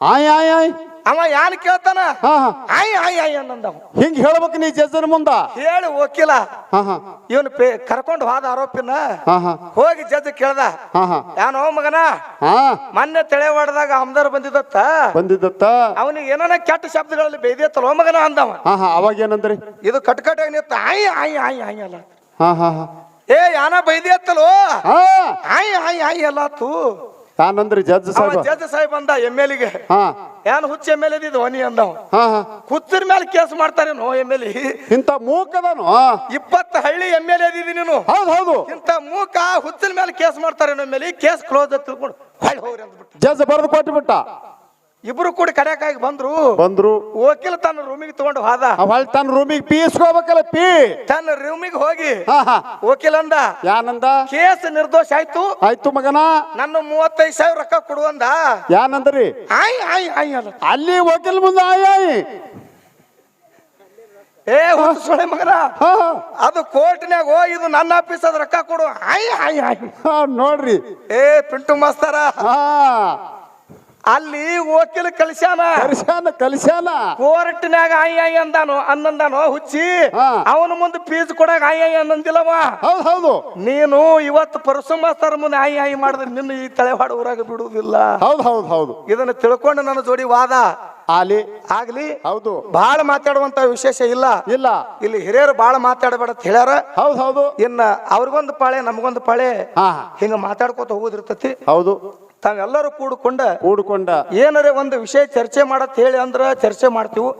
ಆಯ್ ಆಯ್ ಆಯ್. ಅವ ಯಾನ್ ಕೇಳ್ತಾನ? ಹಾ ಹಾ. ಆಯ್ ಆಯ್ ಆಯ್ ಅನ್ನಂದವ. ಹಿಂಗ್ ಹೇಳ್ಬೇಕು ನೀ ಜಜ್ಜನ ಮುಂದ? ಹೇಳಿ ವಕೀಲ. ಹಾ ಹಾ. ಇವನು ಪೇ ಕರ್ಕೊಂಡು ಹೋದ ಆರೋಪಿನ ಹಾ ಹಾ. ಹೋಗಿ ಜಜ್ ಕೇಳ್ದ. ಹಾ ಹಾ. ಯಾನೋ ಮಗನ? ಹಾ. ಮೊನ್ನೆ ತಳೆ ಹೊಡೆದಾಗ ಹಮ್ದಾರ್ ಬಂದಿದ್ದತ್ತ? ಬಂದಿದ್ದತ್ತ? ಅವನಿಗೆ ಏನಾನ ಕೆಟ್ಟ ಶಬ್ದಗಳಲ್ಲಿ ಬೇದಿತ್ತಲ್ಲೋ ಮಗನ ಅಂದವ. ಹಾ ಹಾ. ಅವಾಗ ಏನಂದ್ರಿ? ಇದು ಕಟ್ಕಟ್ಟಾಗಿ ನಿಂತ ಆಯ್ ಆಯ್ ಆಯ್ ಆಯ್ ಅಲ್ಲ ಹಾ ಹಾ ಹಾ. ಏ ಯಾನ ಬೈದಿ ಅತ್ತಲೋ ಹಾ. ಆಯ್ ಆಯ್ ಆಯ್ ಅಲ್ಲ ತು ಯಾನಂದ್ರಿ ಜಡ್ಜ್ ಸಾಹೇಬ್. ಜಡ್ಜ್ ಸಾಹೇಬ್ ಅಂದ ಎಂ ಎಲ್ಗೆ ಹಾ. ಏನ್ ಹುಚ್ಚ ಎಂ ಎಲ್ ಇದ್ದು ಧ್ವನಿ ಅಂದ ಹಾ ಹಾ. ಹುಚ್ಚಿನ ಮೇಲೆ ಕೇಸ್ ಮಾಡ್ತಾರೇನೋ ಎಂ ಎಲ್ ಇಂತ ಮೂಕದನು ಇಪ್ಪತ್ತು ಹಳ್ಳಿ ಎಂ ಎಲ್ ಎದಿದಿ ನೀನು. ಹೌದ್ ಹೌದು. ಇಂತ ಮೂಕ ಹುಚ್ಚಿನ ಮೇಲೆ ಕೇಸ್ ಮಾಡ್ತಾರೇನೋ ಎಂ ಎಲ್ ಕೇಸ್ ಕ್ಲೋಸ್ ತಿಳ್ಕೊಂಡು ಹೊಳ್ಳಿ ಹೋಗ್ರಿ ಅಂದ್ಬಿಟ್ಟು. ಜಡ್ಜ್ ಬರೆದು ಕೊಟ್ಟು ಬಿಟ್ಟ ಇಬ್ರು ಕೂಡ ಕಡೆಕಾಗಿ ಬಂದ್ರು. ಬಂದ್ರು. ವಕೀಲ ತನ್ನ ರೂಮಿಗೆ ತಗೊಂಡು ಹೋದ. ಅವಳ ತನ್ನ ರೂಮಿಗೆ ಪೀಸ್ಕೋಬೇಕಲ್ಲ ಪೀ ತನ್ನ ರೂಮಿಗೆ ಹೋಗಿ. ಹಾ ಹಾ. ವಕೀಲ ಅಂದ ಯಾನಂದ? ಕೇಸ್ ನಿರ್ದೋಷ ಆಯ್ತು. ಆಯ್ತು ಮಗನ. ನನ್ನ ಮೂವತ್ತೈದು ಸಾವಿರ ರೊಕ್ಕ ಕೊಡು ಅಂದ. ಯಾನಂದ್ರಿ? ಆಯ್ ಆಯ್ ಆಯ್ ಅಲ್ಲ ಅಲ್ಲಿ ವಕೀಲ್ ಮುಂದೆ ಆಯ್ ಆಯ್. ಏ ಸೊಳೆ ಮಗನ. ಅದು ಕೋರ್ಟ್ನ್ಯಾಗ ಹೋಗಿ ಇದು ನನ್ನ ಆಫೀಸ್ ಅದ ರೊಕ್ಕ ಕೊಡು. ಆಯ್ ಆಯ್ ಆಯ್. ನೋಡ್ರಿ. ಏ ಪಿಂಟು ಮಾಸ್ತಾರ. ಹಾ. ಅಲ್ಲಿ ವಕೀಲ ಕಲಿಸ್ಯಾನ. ಕಲಿಸ್ಯಾನ ಕಲ್ಸ್ಯಾನ. ಕೋರ್ಟ್ನ್ಯಾಗ ಆಯ್ ಆಯ್ ಅಂದಾನು ಅನ್ನಂದಾನು ಹುಚ್ಚಿ. ಅವನ ಮುಂದೆ ಫೀಸ್ ಕೊಡಾಗ ಆಯ್ ಆಯ್ ಅನ್ನಂದಿಲ್ಲವ. ಹೌದ್ ಹೌದು. ನೀನು ಇವತ್ತು ಪರಸುಮ ಸರ್ ಮುಂದೆ ಆಯ್ ಆಯ್ ಮಾಡಿದ್ರೆ ನಿನ್ನ ಈ ತಳೆವಾಡ ಊರಾಗ ಬಿಡುವುದಿಲ್ಲ. ಹೌದ್ ಹೌದ್ ಹೌದು. ಇದನ್ನ ತಿಳ್ಕೊಂಡು ನನ್ನ ಜೋಡಿ ವಾದ. ಆಲಿ ಆಗ್ಲಿ. ಹೌದು. ಬಹಳ ಮಾತಾಡುವಂತ ವಿಶೇಷ ಇಲ್ಲ. ಇಲ್ಲ. ಇಲ್ಲಿ ಹಿರಿಯರು ಬಹಳ ಮಾತಾಡಬೇಡ ಅಂತ ಹೇಳ್ಯಾರ. ಹೌದ್ ಹೌದು. ಇನ್ನ ಅವ್ರಿಗೊಂದು ಪಾಳೆ ನಮಗೊಂದು ಪಾಳೆ. ಹಿಂಗ ಮಾತಾಡ್ಕೋತ ಹೋಗುದಿರ್ತತಿ. ಹೌದು. ತಾವೆಲ್ಲರೂ ಕೂಡಿಕೊಂಡ ಕೂಡಿಕೊಂಡ ಏನಾರೇ ಒಂದು ವಿಷಯ ಚರ್ಚೆ ಮಾಡತ್ ಹೇಳಿ ಅಂದ್ರ ಚರ್ಚೆ ಮಾಡ್ತೀವಿ.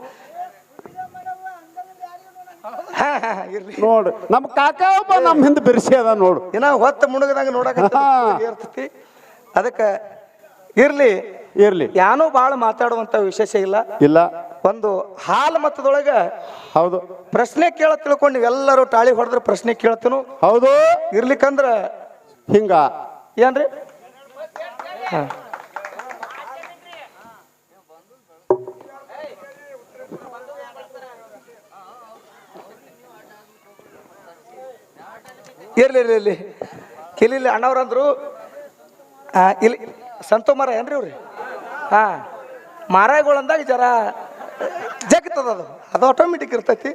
ಹಾ, ಹಾ, ಇರ್ಲಿ. ನೋಡು ನಮ್ ಕಾಕ ಒಬ್ಬ ನಮ್ ಹಿಂದೆ ಬಿರ್ಸಿ ಅದ ನೋಡು. ಇನ್ನ ಹೊತ್ತ ಮುಣುಗದಾಗ ನೋಡಕ. ಇರ್ತತಿ ಅದಕ್ಕ ಇರ್ಲಿ. ಇರ್ಲಿ. ಯಾನೂ ಬಹಳ ಮಾತಾಡುವಂತ ವಿಶೇಷ ಇಲ್ಲ. ಇಲ್ಲ. ಒಂದು ಹಾಲು ಮತದೊಳಗ ಹೌದು. ಪ್ರಶ್ನೆ ಕೇಳ ತಿಳ್ಕೊಂಡು ಎಲ್ಲರೂ ಟಾಳಿ ಹೊಡೆದ್ರೆ ಪ್ರಶ್ನೆ ಕೇಳ್ತೀನು. ಹೌದು. ಇರ್ಲಿಕ್ಕಂದ್ರ ಹಿಂಗ. ಏನ್ರಿ. ಇರ್ಲಿ ಇರ್ಲಿ ಇರ್ಲಿ. ಇಲ್ಲಿ ಇಲ್ಲಿ ಅಣ್ಣವ್ರಂದ್ರು. ಇಲ್ಲಿ, ಸಂತೋ ಮರ ಏನ್ರಿ ಇವ್ರಿ ಹಾ ಮರಗಳಂದಾಗ ಜರ ಜಗತ್ತದ ಅದು. ಅದು ಆಟೋಮೆಟಿಕ್ ಇರ್ತೈತಿ.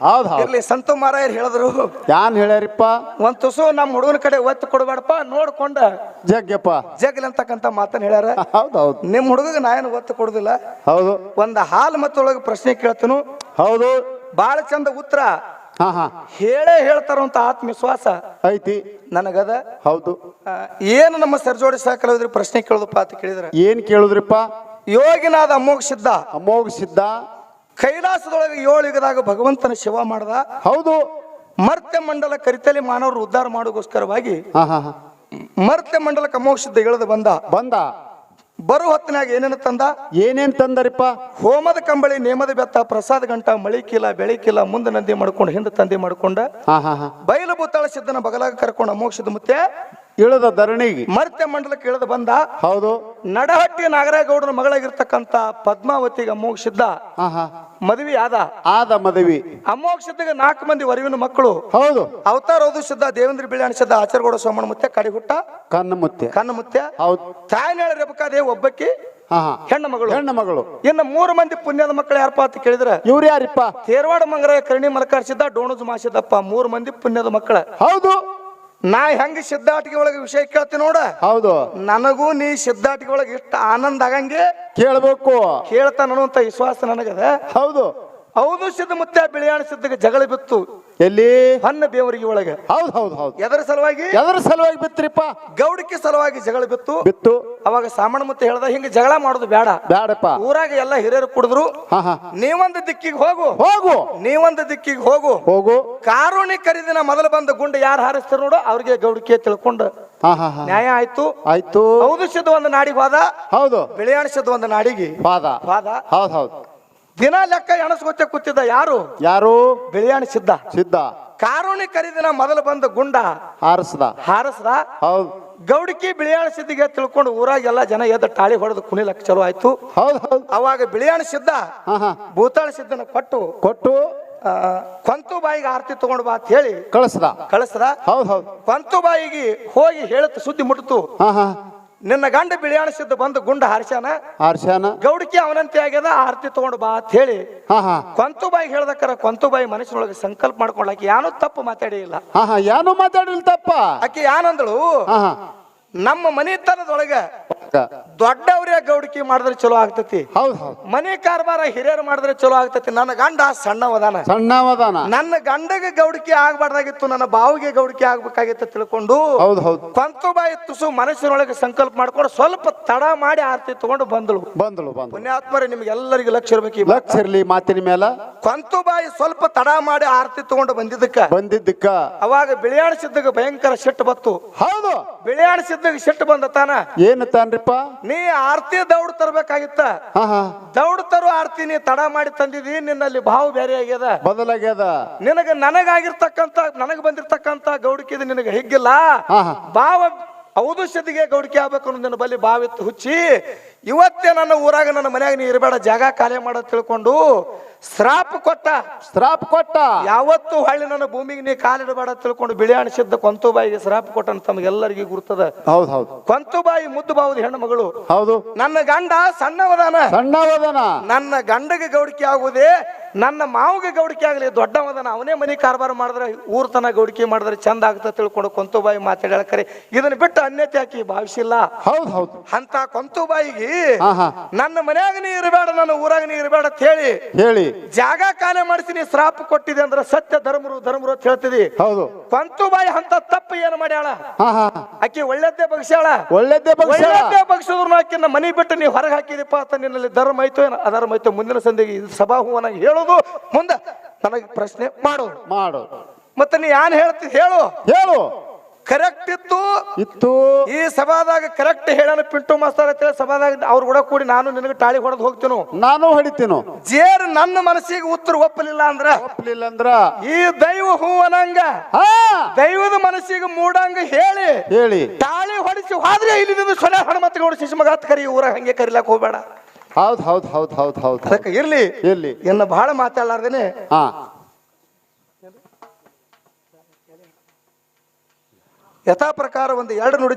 ಹೌದ್ ಹೌದು. ಇರ್ಲಿ ಸಂತು ಮಾರಾಯರ್ ಹೇಳಿದ್ರು. ಯಾನ್ ಹೇಳ್ಯಾರಿಪ್ಪ? ಒಂದ್ ತುಸು ನಮ್ಮ ಹುಡುಗನ ಕಡೆ ಒತ್ತು ಕೊಡಬೇಡಪ್ಪ ನೋಡ್ಕೊಂಡ ಜಗ್ಗಪ್ಪ. ಜಗ್ಲಿ ಅಂತಕ್ಕಂಥ ಮಾತನ್ನ ಹೇಳ್ಯಾರ. ಹೌದ್ ಹೌದು. ನಿಮ್ಮ ಹುಡುಗಗೆ ನಾ ಏನು ಒತ್ತು ಕೊಡುದಿಲ್ಲ? ಹೌದು. ಒಂದ್ ಹಾಲ್ ಮತ್ತೊಳಗೆ ಪ್ರಶ್ನೆ ಕೇಳ್ತನು. ಹೌದು. ಬಾಳ ಚಂದ ಉತ್ತರ. ಹಾ ಹಾ. ಹೇಳೇ ಹೇಳ್ತಾರಂತ ಆತ್ಮವಿಶ್ವಾಸ. ಐತಿ. ನನಗದ. ಹೌದು. ಆ, ಏನು ನಮ್ಮ ಸರ್ಜೋಡಿ ಸಾಕಲೋದ್ರಿ ಪ್ರಶ್ನೆ ಕೇಳೋದಪ್ಪ ಅಂತ ಕೇಳಿದ್ರ. ಏನ್ ಕೇಳುದ್ರಿಪ್ಪ? ಯೋಗಿನಾದ ಅಮೋಘ ಸಿದ್ಧ. ಅಮೋಘ ಸಿದ್ಧ. ಕೈಲಾಸದೊಳಗೆ ಏಳು ಯುಗದಾಗ ಭಗವಂತನ ಶಿವ ಮಾಡ್ದ. ಹೌದು. ಮರ್ತ್ಯ ಮಂಡಲ ಕರಿತಲಿ ಮಾನವರು ಉದ್ಧಾರ ಮಾಡೋಗೋಸ್ಕರವಾಗಿ ಮರ್ತ್ಯ ಮಂಡಲಕ್ಕೆ ಕಮೋಕ್ಷದ ಇಳಿದು ಬಂದ. ಬಂದ. ಬರುವ ಹೊತ್ತಿನಾಗ ಏನೇನು ತಂದ? ಏನೇನ್ ತಂದರಿಪ್ಪ? ಹೋಮದ ಕಂಬಳಿ ನೇಮದ ಬೆತ್ತ ಪ್ರಸಾದ ಗಂಟ ಮಳಿಕಿಲ್ಲ ಬೆಳಿಕಿಲ್ಲ ಮುಂದೆ ನಂದಿ ಮಾಡ್ಕೊಂಡು ಹಿಂದೆ ತಂದೆ ಮಾಡ್ಕೊಂಡ. ಬಯಲು ಬುತ್ತಾಳ ಸಿದ್ಧನ ಬಗಲಾಗ ಕರ್ಕೊಂಡು ಅಮೋಕ್ಷದ ಮುತ್ತೆ ಇಳದ ಧರಣಿಗೆ. ಮರ್ತ್ಯ ಮಂಡಲಕ್ಕೆ ಇಳದ ಬಂದ. ಹೌದು. ನಡಹಟ್ಟಿ ನಾಗರಾಗೌಡನ ಮಗಳಾಗಿರ್ತಕ್ಕಂತ ಪದ್ಮಾವತಿಗೆ ಅಮೋಕ್ಷಿದ್ದ ಹಾ ಹಾ ಮದುವೆ ಆದ. ಆದ ಮದುವೆ. ಅಮೋಘ ನಾಲ್ಕು ಮಂದಿ ವರಿವಿನ ಮಕ್ಕಳು. ಹೌದು. ಅವತಾರ ಓದು ಸಿದ್ಧ ದೇವೇಂದ್ರ ಬಿಳಿ ಸಿದ್ಧ ಆಚಾರಗೌಡ ಸೋಮಣ್ಣ ಮುತ್ತೆ ಕಡಿಹುಟ್ಟ ಕನ್ನ ಮುತ್ತೆ ಕನ್ನ ಮುತ್ತೆ ಹೌದು. ತಾಯಿನೇಳ ರೇಬಕಾದೇವಿ ಒಬ್ಬಕ್ಕಿ ಹಾ ಹಾ ಹೆಣ್ಣು ಮಗಳು. ಹೆಣ್ಣು ಮಗಳು. ಇನ್ನು ಮೂರು ಮಂದಿ ಪುಣ್ಯದ ಮಕ್ಕಳು ಯಾರಪ್ಪ ಅಂತ ಕೇಳಿದ್ರೆ ಇವ್ರು ಯಾರಿಪ್ಪ? ತೇರವಾಡ ಮಂಗರ ಕರ್ಣಿ ಮಲಕಾರ್ಸಿದ್ದ ಡೋಣಜ್ ಮಾಸಿದ್ದಪ್ಪ. ಮೂರು ಮಂದಿ ಪುಣ್ಯದ ಮಕ್ಕಳ. ಹೌದು. ನಾ ಹೆಂಗ ಸಿದ್ಧಾಟಿಗೆ ಒಳಗೆ ವಿಷಯ ಕೇಳ್ತೀನಿ ನೋಡ. ಹೌದು. ನನಗೂ ನೀ ಸಿದ್ಧಾಟಿಕೆ ಒಳಗೆ ಇಷ್ಟ ಆನಂದ ಆಗಂಗೆ ಕೇಳ್ಬೇಕು. ಕೇಳ್ತಾನ ಅಂತ ವಿಶ್ವಾಸ ನನಗದ. ಹೌದು. ಹೌದು ಸಿದ್ಧ ಮುತ್ತೆ ಬಿಳಿಯಾಣ ಸಿದ್ಧಗೆ ಜಗಳ ಬಿತ್ತು. ಎಲ್ಲಿ? ಹನ್ನ ಬೇವರಿಗೆ ಒಳಗೆ. ಹೌದ್ ಹೌದ್ ಹೌದು. ಎದರ ಸಲುವಾಗಿ ಎದರ ಸಲುವಾಗಿ ಬಿತ್ತರಿಪ್ಪ. ಗೌಡಕ್ಕೆ ಸಲುವಾಗಿ ಜಗಳ ಬಿತ್ತು. ಬಿತ್ತು. ಅವಾಗ ಸಾಮಣ ಮತ್ತೆ ಹೇಳ್ದ ಹಿಂಗ ಜಗಳ ಮಾಡೋದು ಬೇಡ ಬೇಡಪ್ಪ ಊರಾಗ ಎಲ್ಲ ಹಿರಿಯರು ಕುಡಿದ್ರು. ಹಾ ಹಾ. ನೀವೊಂದು ದಿಕ್ಕಿಗೆ ಹೋಗು. ಹೋಗು. ನೀವೊಂದು ದಿಕ್ಕಿಗೆ ಹೋಗು. ಹೋಗು. ಕಾರುಣಿ ಖರೀದಿನ ಮೊದಲು ಬಂದ ಗುಂಡು ಯಾರು ಹಾರಿಸ್ತಾರ ನೋಡು ಅವ್ರಿಗೆ ಗೌಡಿಕೆ ತಿಳ್ಕೊಂಡು. ಹಾ ಹಾ ಹಾ. ನ್ಯಾಯ ಆಯ್ತು. ಆಯ್ತು. ಹೌದು ಸಿದ್ಧ ಒಂದು ನಾಡಿಗೆ ಹೋದ ಹೌದು. ಬಿಳಿಯಾಣ ಸಿದ್ಧ ಒಂದು ನಾಡಿಗೆ ಪಾದ ಹೋದ ಹೌದ್ ಹೌದ್. ದಿನ ಲೆಕ್ಕ ಎಣಸ್ಕೊತ ಕೂತಿದ್ದ ಯಾರು? ಯಾರು? ಬಿಳಿಯಾಣಿ ಸಿದ್ಧ ಸಿದ್ಧ ಕಾರುಣಿ ಖರೀದಿನ ಮೊದಲು ಬಂದ ಗುಂಡ ಹಾರಸದ. ಹಾರಸದ. ಹೌದು. ಗೌಡಿಕಿ ಬಿಳಿಯಾಣ ಸಿದ್ಧಿಗೆ ತಿಳ್ಕೊಂಡು ಊರಾಗ ಎಲ್ಲ ಜನ ಎದ್ದು ಟಾಳಿ ಹೊಡೆದು ಕುಣಿಲಕ್ಕೆ ಚಲೋ ಆಯ್ತು. ಹೌದು ಹೌದು. ಅವಾಗ ಬಿಳಿಯಾಣ ಸಿದ್ಧ ಭೂತಾಳ ಸಿದ್ಧನ ಕೊಟ್ಟು ಕೊಟ್ಟು ಕೊಂತು ಬಾಯಿಗೆ ಆರತಿ ತಗೊಂಡು ಬಾ ಅಂತ ಹೇಳಿ ಕಳಿಸ್ದ. ಕಳಿಸ್ದ. ಹೌದು ಹೌದು. ಕೊಂತು ಬಾಯಿಗೆ ಹೋಗಿ ಹೇಳುತ್ತ ಸುದ್ದಿ ಮುಟ್ತು. ನಿನ್ನ ಗಂಡ ಬಿಳಿಯಾಣ ಸಿದ್ಧ ಬಂದು ಗುಂಡ ಹಾರಿಸ್ಯಾನ? ಹಾರ್ಸ್ಯಾನ? ಗೌಡಕಿ ಅವನಂತೆ ಆಗ್ಯದ ಆರತಿ ತಗೊಂಡು ಬಾ ಅಂತ ಹೇಳಿ. ಹಾ ಹಾ. ಕೊಂತುಬಾಯಿ ಹೇಳ್ದಕ್ಕಾರ ಕೊಂತು ಬಾಯಿ ಮನಸ್ಸಿನೊಳಗೆ ಸಂಕಲ್ಪ ಮಾಡ್ಕೊಂಡ್ಲಾಕಿ ಯಾನು ತಪ್ಪು ಮಾತಾಡಿ ಇಲ್ಲ ಹಾ ಹಾ. ಏನೋ ಮಾತಾಡಿಲ್ ತಪ್ಪ. ಆಕೆ ಯಾನಂದಳು? ಹಾ ಹಾ. ನಮ್ಮ ಮನೆತನದೊಳಗ ದೊಡ್ಡವರೇ ದೊಡ್ಡವ್ರೇ ಗೌಡಿಕೆ ಮಾಡಿದ್ರೆ ಚಲೋ ಆಗ್ತತಿ. ಹೌದು ಹೌದು. ಮನೆ ಕಾರ್ಬಾರ ಹಿರಿಯರು ಮಾಡಿದ್ರೆ ಚಲೋ ಆಗ್ತತಿ. ನನ್ನ ಗಂಡ ಸಣ್ಣವದಾನ. ಸಣ್ಣವದಾನ ನನ್ನ ಗಂಡಗೆ ಗೌಡಿಕೆ ಆಗ್ಬಾರ್ದಾಗಿತ್ತು. ನನ್ನ ಬಾವಿಗೆ ಗೌಡಿಕೆ ಆಗ್ಬೇಕಾಗಿತ್ತು ತಿಳ್ಕೊಂಡು ಹೌದ್ ಹೌದ್. ಕೊಂತುಬಾಯಿ ತುಸು ಮನಸ್ಸಿನೊಳಗೆ ಸಂಕಲ್ಪ ಮಾಡ್ಕೊಂಡು ಸ್ವಲ್ಪ ತಡ ಮಾಡಿ ಆರತಿ ತಗೊಂಡು ಬಂದಳು. ಬಂದಳು ಪುಣ್ಯಾತ್ಮರೇ ನಿಮ್ಗೆ ಎಲ್ಲರಿಗೂ ಲಕ್ಷ ಇರ್ಬೇಕು. ಲಕ್ಷ ಇರ್ಲಿ ಮಾತಿನ ಮೇಲ. ಕೊಂತುಬಾಯಿ ಸ್ವಲ್ಪ ತಡ ಮಾಡಿ ಆರತಿ ತಗೊಂಡು ಬಂದಿದ್ದಕ್ಕ. ಬಂದಿದ್ದಕ್ಕ. ಅವಾಗ ಬಿಳಿಯಾಣ ಸಿದ್ಧಗೆ ಭಯಂಕರ ಸಿಟ್ಟು ಬತ್ತು. ಹೌದು. ಬಿಳಿಯಾಣ ಸಿದ್ಧಗೆ ಸಿಟ್ಟು ಬಂದ ತಾನ? ಏನ್ ತಾನ್ರಿಪ್ಪ? ನೀ ಆರ್ತಿ ದೌಡ್ ತರ್ಬೇಕಾಗಿತ್ತ? ಹಾ ಹಾ. ದೌಡ್ ತರು ಆರ್ತಿ ನೀ ತಡ ಮಾಡಿ ತಂದಿದಿ ನಿನ್ನಲ್ಲಿ ಭಾವ ಬೇರೆ ಆಗ್ಯದ. ಬದಲಾಗ್ಯದ. ನಿನಗ ನನಗಾಗಿರ್ತಕ್ಕಂತ ನನಗ ಬಂದಿರ್ತಕ್ಕಂತ ಗೌಡಿಕೆ ನಿನಗ ಹಿಗ್ಗಿಲ್ಲ? ಹಾ ಹಾ. ಭಾವ ಹೌದು ಸದಿಗೆ ಗೌಡಿಕೆ ಆಗ್ಬೇಕು ಅನ್ನೋ ನನ್ನ ಬಲ್ಲಿ ಬಾವಿತ್ತು ಹುಚ್ಚಿ. ಇವತ್ತೇ ನನ್ನ ಊರಾಗ ನನ್ನ ಮನ್ಯಾಗ ನೀ ಇರಬೇಡ ಜಾಗ ಖಾಲಿ ಮಾಡೋದು ತಿಳ್ಕೊಂಡು ಶ್ರಾಪ್ ಕೊಟ್ಟ. ಶ್ರಾಪ್ ಕೊಟ್ಟ. ಯಾವತ್ತು ಹಳ್ಳಿ ನನ್ನ ಭೂಮಿಗೆ ನೀ ಕಾಲಿಡಬೇಡ ತಿಳ್ಕೊಂಡು ಬಿಳಿ ಅಣಿಸಿದ್ದ ಕೊಂತುಬಾಯಿಗೆ ಶ್ರಾಪ್ ಕೊಟ್ಟಂತ ತಮಗೆಲ್ಲರಿಗೂ ಗುರ್ತದ. ಹೌದು ಹೌದು. ಕೊಂತುಬಾಯಿ ಮುದ್ದು ಬಾವುದ ಹೆಣ್ಣು ಮಗಳು ಹೌದು. ನನ್ನ ಗಂಡ ಸಣ್ಣವದಾನ. ಸಣ್ಣವದಾನ. ನನ್ನ ಗಂಡಗೆ ಗೌಡಿಕೆ ಆಗುವುದೇ ನನ್ನ ಮಾವಿಗೆ ಗೌಡಿಕೆ ಆಗಲಿ ದೊಡ್ಡವದನ ಅವನೇ ಮನೆ ಕಾರ್ಬಾರ್ ಮಾಡಿದ್ರೆ ಊರ್ತನ ಗೌಡಿಕೆ ಮಾಡಿದ್ರೆ ಚಂದ ಆಗ್ತದೆ ತಿಳ್ಕೊಂಡು ಕೊಂತುಬಾಯಿ ಮಾತಾಡ್ಯಾಳ ಕರೆ. ಇದನ್ನ ಬಿಟ್ಟು ಅನ್ಯತೆ ಹಾಕಿ ಭಾವಿಸಿಲ್ಲ? ಹೌದ್ ಹೌದು. ಅಂತ ಕೊಂತುಬಾಯಿಗೆ ನನ್ನ ಮನ್ಯಾಗ ನೀ ಇರಬೇಡ ನನ್ನ ಊರಾಗ ನೀ ಇರಬೇಡ ಅಂತ ಹೇಳಿ ಹೇಳಿ. ಜಾಗ ಖಾಲಿ ಮಾಡಿಸಿ ಶ್ರಾಪ ಕೊಟ್ಟಿದೆ ಅಂದ್ರೆ ಸತ್ಯ ಧರ್ಮರು ಧರ್ಮರು ಅಂತ ಹೇಳ್ತಿದಿ. ಹೌದು. ಕೊಂತುಬಾಯಿ ಅಂತ ತಪ್ಪು ಏನು ಮಾಡ್ಯಾಳ? ಆಕಿ ಒಳ್ಳೆದ್ದೇ ಬಗ್ಸ್ಯಾಳ? ಒಳ್ಳೆದ್ದೇ ಒಳ್ಳೆದ್ದೇ ಬಗ್ಸಿದ್ರು ಆಕಿನ ಮನೆ ಬಿಟ್ಟು ನೀ ಹೊರಗೆ ಹಾಕಿದಿಪ್ಪ ಅಂತ ನಿನ್ನಲ್ಲಿ ಧರ್ಮ ಐತೋ ಏನೋ? ಅಧರ್ಮ ಐತೋ? ಮುಂದಿನ ಸಂದಿಗೆ ಇದು ಸಭಾ ಹೂವನ ಹೇಳೋದು ಮುಂದೆ ನನಗೆ ಪ್ರಶ್ನೆ ಮಾಡೋ. ಮಾಡು. ಮತ್ತೆ ನೀ ಏನ್ ಹೇಳ್ತಿ ಹೇಳು. ಹೇಳು. ಕರೆಕ್ಟ್ ಇತ್ತು. ಇತ್ತು. ಈ ಸಭಾದಾಗ ಕರೆಕ್ಟ್ ಹೇಳೋಣ ಪಿಂಟು ಮಾಸ್ತರ್ ಅಂತ ಹೇಳಿ ಸಭಾದಾಗ ಅವ್ರ ಕೂಡ ಕೂಡಿ ನಾನು ನಿನಗೆ ಟಾಳಿ ಹೊಡೆದು ಹೋಗ್ತೀನು. ನಾನು ಹೊಡಿತೀನು. ಜೇರ್ ನನ್ನ ಮನಸ್ಸಿಗೆ ಉತ್ತರ ಒಪ್ಪಲಿಲ್ಲ ಅಂದ್ರ? ಒಪ್ಪಲಿಲ್ಲ ಅಂದ್ರ? ಈ ದೈವ ಹೂವನಂಗ? ದೈವದ ಮನಸ್ಸಿಗೆ ಮೂಡಂಗ ಹೇಳಿ. ಹೇಳಿ. ತಾಳಿ ಹೊಡಿಸಿ ಹೋದ್ರೆ ಇಲ್ಲಿ ಸೊನೆ ಹನುಮಂತಗೌಡ ಶಿಶುಮಗ ಅಂತ ಕರಿ ಊರ ಹಂಗೆ ಕರಿಲಾಕ್ ಹೋಗ್ಬೇಡ. ಹೌದ್ ಹೌದ್ ಹೌದ್ ಹೌದ್ ಹೌದ್ ಅದಕ್ಕೆ ಇರ್ಲಿ. ಎಲ್ಲಿ ಇನ್ನ ಬಹಳ ಮಾತಾಡ್ಲಾರ್ದೇನೆ. ಹಾ. ಯಥಾ ಪ್ರಕಾರ ಒಂದು ಎರಡು ನುಡಿ